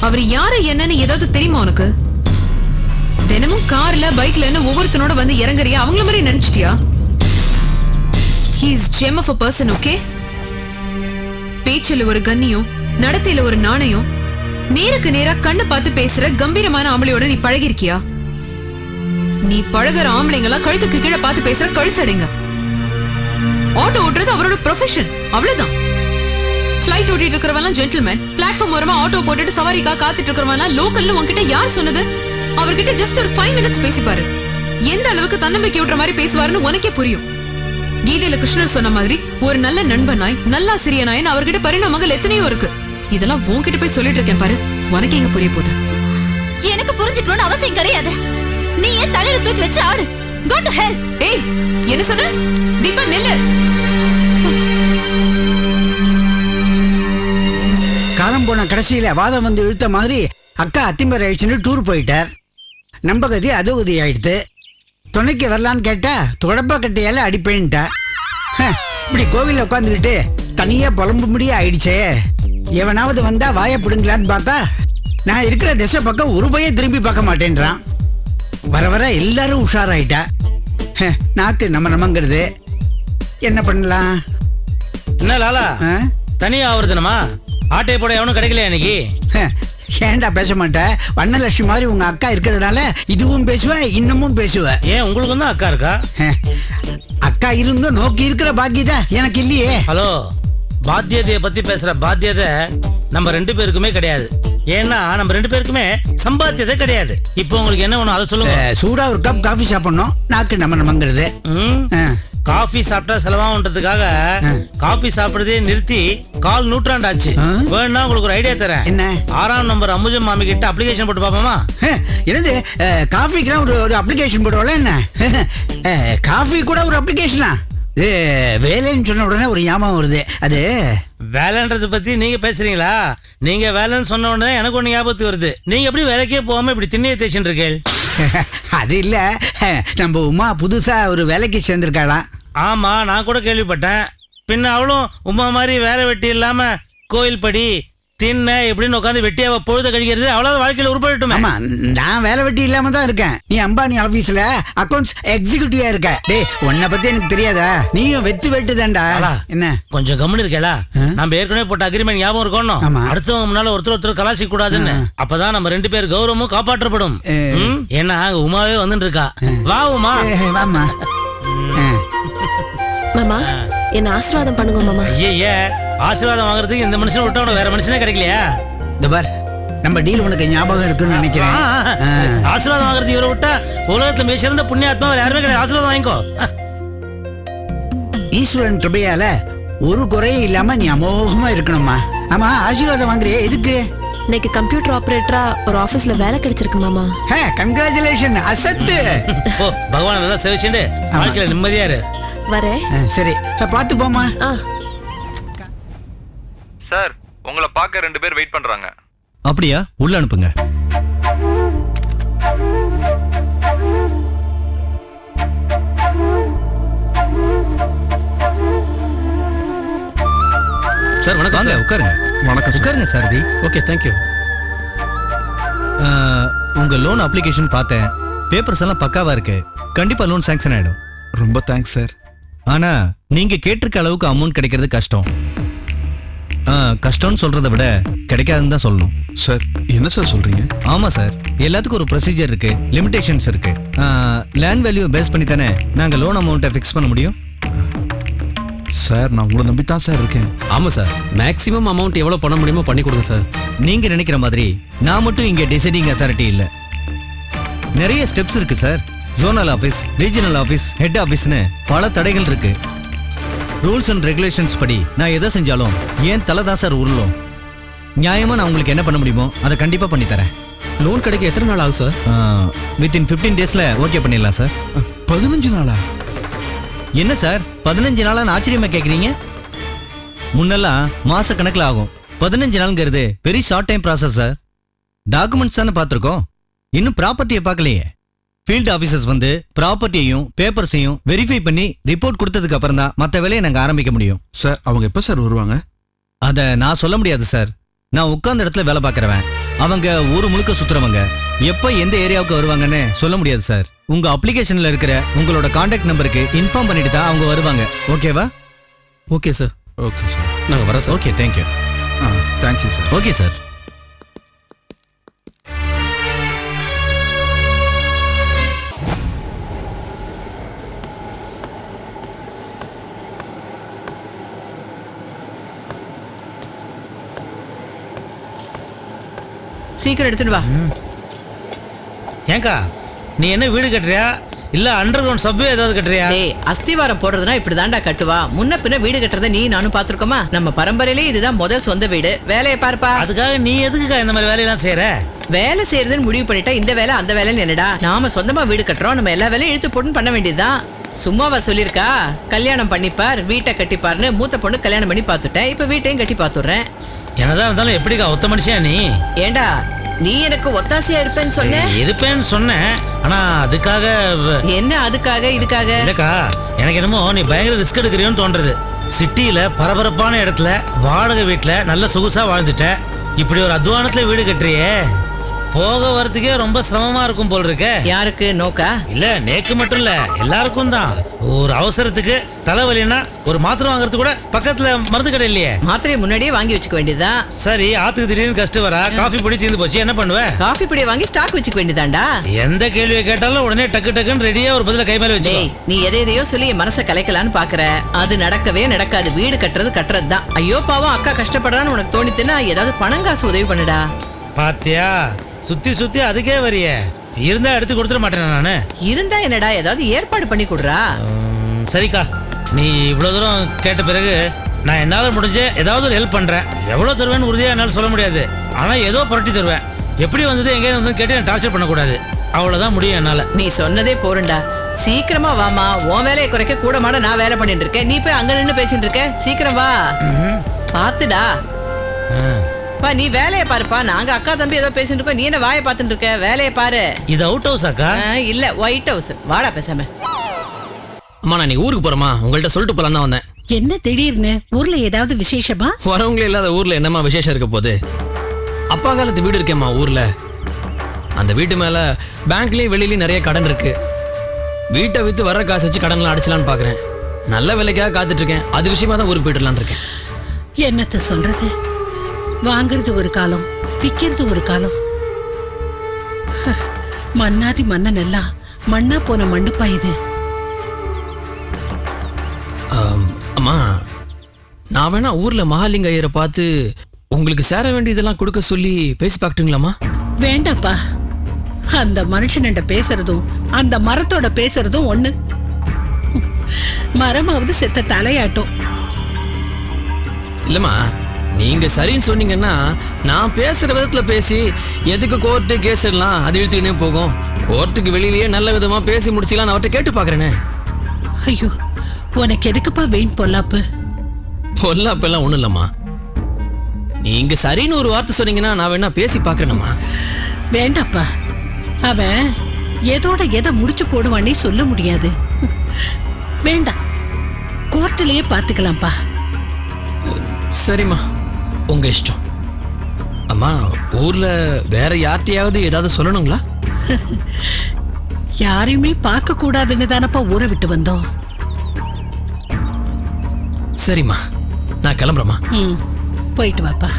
அவர் யாரு என்னன்னு ஏதாவது தெரியுமா உனக்கு? தினமும் கார்ல பைக்லன்னு ஒவ்வொருத்தனோட வந்து இறங்குறியா? அவங்கள மாதிரி நினைச்சிட்டியா? He is gem of a person okay பேச்சில் ஒரு கண்ணியம் நடத்தையில ஒரு நாணயம் நேருக்கு நேரா கண்ணு பார்த்து பேசுற கம்பீரமான ஆம்பளையோட நீ பழகிருக்கியா நீ பழகுற ஆம்பளைங்களா கழுத்துக்கு கீழே பார்த்து பேசுற கழுசடைங்க. ஆட்டோ ஓட்டுறது அவரோட ப்ரொஃபஷன் அவ்வளவுதான். ஃபிளைட் ஓட்டிட்டு இருக்கிறவெல்லாம் ஜென்டில்மேன் பிளாட்ஃபார்ம் ஓரமா ஆட்டோ போட்டுட்டு சவாரிக்கா காத்துட்டு இருக்கிறவெல்லாம் லோக்கல்னு உன்கிட்ட யார் சொன்னது? அவர்கிட்ட ஜஸ்ட் ஒரு ஃபைவ் மினிட்ஸ் பேசி பாரு எந்த அளவுக்கு தன்னம்பிக்கை விடுற மாதிரி பேசுவாருன்னு உனக்கே புரியும். கீதையில கிருஷ்ணர் சொன்ன மாதிரி ஒரு நல்ல நண்பனாய் நல்லாசிரிய நாயன் அவர்கிட்ட பரிணாமங்கள் எத்தனையோ இருக்கு. இதெல்லாம் உன்கிட்ட போய் சொல்லிட்டு இருக்கேன் பாரு. உனக்கு எங்க புரிய போகுது? எனக்கு புரிஞ்சுக்கணும்னு அவசியம் கிடையாது. நீ ஏன் தலையில தூக்கி வச்சு ஆடு. கோ டு ஹெல் ஏய் என்ன சொன்ன? தீபா நெல்லு. காலம் போன கடைசியில வாதம் வந்து இழுத்த மாதிரி அக்கா அத்திமர் ஆயிடுச்சுன்னு டூர் போயிட்டார். நம்பகதி அதோகதி ஆயிடுத்து. துணைக்கு வரலான்னு கேட்டா தொடப்ப கட்டையால அடிப்பேன்ட்டா. இப்படி கோவில்ல உட்காந்துக்கிட்டு தனியா புலம்பு முடிய ஆயிடுச்சே. எவனாவது வந்தா வாயை பிடுங்கலான்னு பார்த்தா நான் இருக்கிற திசை பக்கம் ஒரு பையன் திரும்பி பார்க்க மாட்டேன்றான். வர வர எல்லாரும் உஷாராயிட்டா. ஹ, நாக்கு நம்ம நமங்கிறது என்ன பண்ணலாம்? என்ன லாலா? ஆ? தனியா ஆவர்த்தனமா? ஆட்டை போட எவனும் கிடைக்கலையா இன்னைக்கு? ஹ, ஏன்டா பேச மாட்டேன் வண்ணலட்சுமி மாதிரி உங்க அக்கா இருக்கிறதுனால இதுவும் பேசுவ இன்னமும் பேசுவ. ஏன் உங்களுக்கு தான் அக்கா இருக்கா? அக்கா இருந்தும் நோக்கி இருக்கிற பாக்கியதா எனக்கு இல்லையே. ஹலோ பாத்தியதைய பத்தி பேசுற பாத்தியதை நம்ம ரெண்டு பேருக்குமே கிடையாது. ஏன்னா நம்ம ரெண்டு பேருக்குமே சம்பாத்தியதை கிடையாது. இப்போ உங்களுக்கு என்ன வேணும் அதை சொல்லுங்க. சூடா ஒரு கப் காஃபி சாப்பிடணும். நாக்கு நம்ம? அஹ், காஃபி சாப்பிட்டா செலவாகுன்றதுக்காக காஃபி சாப்பிடுறதே நிறுத்தி கால் நூற்றாண்டாச்சு. ஆ? வேணா உங்களுக்கு ஒரு ஐடியா தரேன். என்ன? ஆறாம் நம்பர் அம்புஜம் மாமி கிட்ட அப்ளிகேஷன் போட்டு பாப்போமா என்னது? அஹ், காஃபிக்கெல்லாம் ஒரு ஒரு அப்ளிகேஷன் போடுவோம்ல என்ன? காஃபி கூட ஒரு அப்ளிகேஷனா இது வேலைன்னு சொன்ன உடனே ஒரு ஞாபகம் வருது. அது வேலைன்றத பத்தி நீங்க பேசுறீங்களா? நீங்க வேலைன்னு சொன்ன உடனே எனக்கு ஒண்ணு ஞாபகத்துக்கு வருது. நீங்க எப்படி வேலைக்கே போகாம இப்படி திண்ணையை தேய்ச்சிட்டு இருக்கேள் அது இல்ல. நம்ம உமா புதுசா ஒரு வேலைக்கு சேர்ந்திருக்காளாம். ஆமா நான் கூட கேள்விப்பட்டேன். பின்ன அவளும் உமா மாதிரி வேலை வெட்டி இல்லாம கோயில் படி தின்ன எப்படின்னு உட்காந்து வெட்டியாவ பொழுத கழிக்கிறது அவ்வளவு வாழ்க்கையில உருப்படட்டுமே. ஆமா நான் வேலை வெட்டி இல்லாம தான் இருக்கேன். நீ அம்பானி ஆபீஸ்ல அக்கவுண்ட்ஸ் எக்ஸிகியூட்டிவா இருக்க. டேய் உன்னை பத்தி எனக்கு தெரியாதா? நீயும் வெத்து வெட்டு தான்டா. என்ன? கொஞ்சம் கம்முன்னு இருக்கேளா நம்ம ஏற்கனவே போட்ட அக்ரிமெண்ட் ஞாபகம் இருக்கணும். அடுத்தவங்க முன்னால ஒருத்தர் ஒருத்தர் கலாசிக்க கூடாதுன்னு அப்பதான் நம்ம ரெண்டு பேர் கௌரவமும் காப்பாற்றப்படும்? ஏன்னா உமாவே வந்துட்டு இருக்கா. வா உமா. அஹ், மாமா என்ன ஆசீர்வாதம் பண்ணுங்க மாமா. ஐயே ஆசீர்வாதம் வாங்குறதுக்கு இந்த மனுஷன் விட்டவன வேற மனுஷனே கிடைக்கலையா? இந்த பார் நம்ம டீல் உனக்கு ஞாபகம் இருக்குன்னு நினைக்கிறேன். ஆசீர்வாதம் வாங்குறது இவரை விட்டா உலகத்துல மிக சிறந்த புண்ணியாத்மா வேற யாருமே கிடையாது. ஆசீர்வாதம் வாங்கிக்கோ. ஈஸ்வரன் கிருபையால ஒரு குறையும் இல்லாம நீ அமோகமா இருக்கணும்மா. ஆமா ஆசீர்வாதம் வாங்குறியே எதுக்கு? இன்னைக்கு கம்ப்யூட்டர் ஆபரேட்டரா ஒரு ஆபீஸ்ல வேலை கிடைச்சிருக்கு மாமா. ஹே கங்க்ராச்சுலேஷன் அசத்து. ஓ பகவான் நல்லா சேவிச்சுண்டு வாழ்க்கையில நிம்மதியா இரு. வரேன். சரி. அஹ், பார்த்து போமா சார் உங்களை பார்க்க ரெண்டு பேர் வெயிட் பண்றாங்க. அப்படியா? உள்ள அனுப்புங்க. சார் வணக்கம் வாங்க சார். உட்காருங்க. வணக்கம் சார். உட்காருங்க சாரதி. ஓகே தேங்க்யூ உங்க லோன் அப்ளிகேஷன் பார்த்தேன். பேப்பர்ஸ் எல்லாம் பக்காவா இருக்கு. கண்டிப்பா லோன் சாங்ஷன் ஆயிடும். ரொம்ப தேங்க்ஸ் சார் ஆனா நீங்க கேட்டிருக்க அளவுக்கு அமௌண்ட் கிடைக்கிறது கஷ்டம். கஷ்டம்னு சொல்றதை விட கிடைக்காதுன்னு தான் சொல்லணும். சார் என்ன சார் சொல்றீங்க? ஆமா சார். எல்லாத்துக்கும் ஒரு ப்ரொசீஜர் இருக்கு லிமிடேஷன்ஸ் இருக்கு. லேண்ட் வேல்யூ பேஸ் பண்ணி தானே நாங்க லோன் அமௌண்ட்டை ஃபிக்ஸ் பண்ண முடியும்? சார் நான் உங்களை நம்பி தான் சார் இருக்கேன். ஆமாம் சார். மேக்ஸிமம் அமௌண்ட் எவ்வளோ பண்ண முடியுமோ பண்ணி கொடுங்க சார். நீங்க நினைக்கிற மாதிரி நான் மட்டும் இங்க டிசைடிங் அத்தாரிட்டி இல்ல. நிறைய ஸ்டெப்ஸ் இருக்கு sir. Zonal office regional office head ஆபீஸ்னு பல தடைகள் இருக்கு. ரூல்ஸ் அண்ட் ரெகுலேஷன்ஸ் படி நான் எதை செஞ்சாலும் ஏன் தலை தான் சார் உருளும்? நியாயமா நான் உங்களுக்கு என்ன பண்ண முடியுமோ அதை கண்டிப்பா பண்ணி தரேன். லோன் கிடைக்க எத்தனை நாள் ஆகும் சார்? வித்தின் ஃபிஃப்டீன் டேஸ்ல ஓகே பண்ணிடலாம் சார். பதினஞ்சு நாளா? என்ன சார்? பதினஞ்சு நாளான்னு ஆச்சரியமா கேக்குறீங்க? முன்னெல்லாம் மாச கணக்குல ஆகும். பதினஞ்சு நாளுங்கிறது very short time process sir. Documents தானே பார்த்துருக்கோம். இன்னும் ப்ராப்பர்ட்டியை பார்க்கலையே. ஃபீல்டு ஆஃபீஸர்ஸ் வந்து ப்ராப்பர்ட்டியையும் பேப்பர்ஸையும் வெரிஃபை பண்ணி ரிப்போர்ட் கொடுத்ததுக்கு அப்புறம் தான் மற்ற வேலையை நாங்கள் ஆரம்பிக்க முடியும். சார் அவங்க எப்போ சார் வருவாங்க? அதை நான் சொல்ல முடியாது சார் நான் உட்கார்ந்த இடத்துல வேலை பார்க்குறவன். அவங்க ஊர் முழுக்க சுத்துறவங்க. எப்ப எந்த ஏரியாவுக்கு வருவாங்கன்னு சொல்ல முடியாது சார் உங்க அப்ளிகேஷன்ல இருக்கிற உங்களோட கான்டாக்ட் நம்பருக்கு இன்ஃபார்ம் பண்ணிட்டு தான் அவங்க வருவாங்க. ஓகேவா ஓகே சார் ஓகே சார் நாங்கள் வரோம் sir okay thank you ah thank you sir okay sir சீக்கிரம் எடுத்துட்டு வா. ஏங்கா நீ என்ன வீடு கட்டுறியா? இல்ல அண்டர் கிரவுண்ட் சப்வே ஏதாவது கட்டுறியா? டேய் அஸ்திவாரம் போடுறதுனா இப்படிதான்டா கட்டுவா. முன்ன பின்ன வீடு கட்டுறத நீ நானும் பாத்துருக்கோமா? நம்ம பரம்பரையிலே இதுதான் முதல் சொந்த வீடு. வேலையை பார்ப்பா. அதுக்காக நீ எதுக்குக்கா இந்த மாதிரி வேலையெல்லாம் செய்யற வேலை செய்யறதுன்னு முடிவு பண்ணிட்டா இந்த வேலை அந்த வேலைன்னு என்னடா? நாம சொந்தமா வீடு கட்டுறோம் நம்ம எல்லா வேலையும் இழுத்து போட்டுன்னு பண்ண வேண்டியதுதான். சும்மாவா சொல்லிருக்கா கல்யாணம் பண்ணிப்பார் வீட்டை கட்டிப்பார்னு மூத்த பொண்ணு கல்யாணம் பண்ணி பார்த்துட்டேன். இப்ப வீட்டையும் கட்டி பார்த்துடுறேன். என்னதான் இருந்தாலும் எப்படிக்கா ஒத்த மனுஷன் நீ? ஏண்டா நீ எனக்கு ஒத்தாசையா இருப்பேன்னு சொன்ன? இருப்பேன்னு சொன்னேன். ஆனா அதுக்காக என்ன அதுக்காக இதுக்காக? இல்லக்கா எனக்கு என்னமோ நீ பயங்கர ரிஸ்க் எடுக்கிறியோன்னு தோன்றது. சிட்டியில பரபரப்பான இடத்துல வாடகை வீட்டுல நல்ல சொகுசா வாழ்ந்துட்ட. இப்படி ஒரு அத்வானத்துல வீடு கட்டுறியே. போக வரதுக்கே ரொம்ப சிரமமா இருக்கும் போல் இருக்க யாருக்கு நோக்கா? இல்ல நேக்கு மட்டும் இல்ல எல்லாருக்கும் தான். ஒரு அவசரத்துக்கு தலைவலின்னா ஒரு மாத்திரை வாங்குறது கூட பக்கத்துல மருந்து கடை இல்லையே. மாத்திரையை முன்னாடியே வாங்கி வச்சுக்க வேண்டியதுதான். சரி ஆத்துக்கு திடீர்னு கஷ்டம் வரா காஃபி பொடி தீர்ந்து போச்சு என்ன பண்ணுவ? காஃபி பொடியை வாங்கி ஸ்டாக் வச்சுக்க வேண்டியதாண்டா எந்த கேள்வியை கேட்டாலும் உடனே டக்கு டக்குன்னு ரெடியா ஒரு பதில கை மேல வச்சு நீ எதை எதையோ சொல்லி என் மனசை கலைக்கலான்னு பாக்குற. அது நடக்கவே நடக்காது வீடு கட்டுறது கட்டுறது தான் ஐயோ பாவம் அக்கா கஷ்டப்படுறான்னு உனக்கு தோணித்துன்னா ஏதாவது பணம் காசு உதவி பண்ணுடா. பாத்தியா? சுத்தி சுத்தி அதுக்கே வரிய. இருந்தா எடுத்து கொடுத்துட மாட்டேன் நானு? இருந்தா என்னடா ஏதாவது ஏற்பாடு பண்ணி கொடுறா? உம், சரிக்கா. நீ இவ்வளவு தூரம் கேட்ட பிறகு நான் என்னால முடிஞ்ச ஏதாவது ஒரு ஹெல்ப் பண்றேன். எவ்வளவு தருவேன்னு உறுதியா என்னால சொல்ல முடியாது. ஆனா ஏதோ புரட்டி தருவேன். எப்படி வந்தது எங்கே வந்து கேட்டு நான் டார்ச்சர் பண்ணக்கூடாது. அவ்வளவுதான் முடியும் என்னால. நீ சொன்னதே போறண்டா சீக்கிரமா வாமா உன் வேலையை குறைக்க கூட மாட நான் வேலை பண்ணிட்டு இருக்கேன். நீ போய் அங்க நின்னு பேசிட்டு இருக்க. சீக்கிரம் வா. பாத்துடா. பா நீ வேலையை பாருப்பா. நாங்க அக்கா தம்பி ஏதோ பேசிட்டு இருக்கோம். நீ என்ன வாயை பார்த்துட்டு இருக்க? வேலையை பாரு. இது அவுட் ஹவுஸ் அக்கா ஆ, இல்ல ஒயிட் ஹவுஸ் வாடா பேசாம. அம்மா நான் நீ ஊருக்கு போறேம்மா. உங்கள்கிட்ட சொல்லிட்டு போலாம் தான் வந்தேன். என்ன திடீர்னு? ஊர்ல ஏதாவது விசேஷமா? வரவங்களே இல்லாத ஊர்ல என்னம்மா விசேஷம் இருக்க போகுது? அப்பா காலத்து வீடு இருக்கேம்மா ஊர்ல. அந்த வீட்டு மேல பேங்க்லயும் வெளியிலயும் நிறைய கடன் இருக்கு. வீட்டை வித்து வர காசு வச்சு கடன்லாம் அடிச்சலான்னு பாக்குறேன். நல்ல விலைக்காக காத்துட்டு இருக்கேன். அது விஷயமா தான் ஊருக்கு போயிட்டுலான்னு இருக்கேன். என்னத்த சொல்றது? வாங்குறது ஒரு காலம் விக்கிறது ஒரு காலம். மன்னாதி மன்னன் எல்லாம் மண்ணா போன மண்ணுப்பா இது. அம்மா நான் வேணா ஊர்ல மகாலிங்க ஐயரை பார்த்து உங்களுக்கு சேர வேண்டியதெல்லாம் கொடுக்க சொல்லி பேசி பார்க்கட்டுங்களாம்மா? வேண்டாப்பா. அந்த மனுஷன்ட பேசுறதும் அந்த மரத்தோட பேசுறதும் ஒண்ணு. மரமாவது செத்த தலையாட்டும். இல்லம்மா நீங்க சரின்னு சொன்னீங்கன்னா நான் பேசுற விதத்துல பேசி எதுக்கு கோர்ட்டு கேஸ் எல்லாம் அது இழுத்துக்கினே போகும்? கோர்ட்டுக்கு வெளியிலேயே நல்ல விதமா பேசி முடிச்சிக்கலாம் அவர்கிட்ட கேட்டு பாக்குறேனே ஐயோ உனக்கு எதுக்குப்பா வீண் பொல்லாப்பு? பொல்லாப்பெல்லாம் ஒண்ணும் இல்லம்மா. நீங்க சரின்னு ஒரு வார்த்தை சொன்னீங்கன்னா நான் வேணா பேசி பாக்குறேனம்மா வேண்டாப்பா. அவன் எதோட எதை முடிச்சு போடுவானே சொல்ல முடியாது. வேண்டாம். கோர்ட்டிலேயே பார்த்துக்கலாம்ப்பா. சரிம்மா. உங்க இஷ்டம். அம்மா ஊர்ல வேற யார்கிட்டயாவது ஏதாவது சொல்லணுங்களா? யாரையுமே பார்க்க கூடாதுன்னு தானப்பா ஊரை விட்டு வந்தோம். சரிம்மா நான் கிளம்புறேம்மா. ம் போயிட்டு வாப்பா.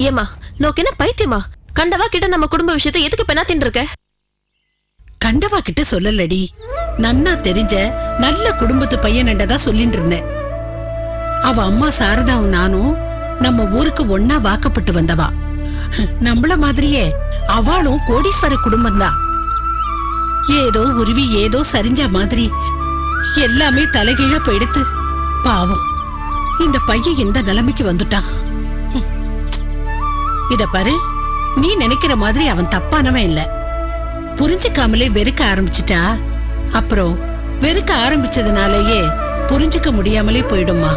ஏமா நோக்கு என்ன பைத்தியமா கண்டவா கிட்ட நம்ம குடும்ப விஷயத்தை எதுக்கு பெண்ணாத்தின் இருக்க கண்டவா கிட்ட சொல்லலடி. நன்னா தெரிஞ்ச நல்ல குடும்பத்து பையனண்டதா சொல்லிட்டு இருந்தேன் அவ அம்மா சாரதாவும் நானும் நம்ம ஊருக்கு ஒன்னா வாக்கப்பட்டு வந்தவா. நம்மள மாதிரியே அவளும் கோடீஸ்வர குடும்பம்தான். ஏதோ உருவி ஏதோ சரிஞ்ச மாதிரி எல்லாமே தலைகீழ போயிடுத்து பாவம். இந்த பையன் இந்த நிலைமைக்கு வந்துட்டான்? இத பாரு நீ நினைக்கிற மாதிரி அவன் தப்பானவன் இல்லை. புரிஞ்சுக்காமலே வெறுக்க ஆரம்பிச்சிட்டா? அப்புறம் வெறுக்க ஆரம்பிச்சதுனாலயே புரிஞ்சுக்க முடியாமலே போயிடுமா?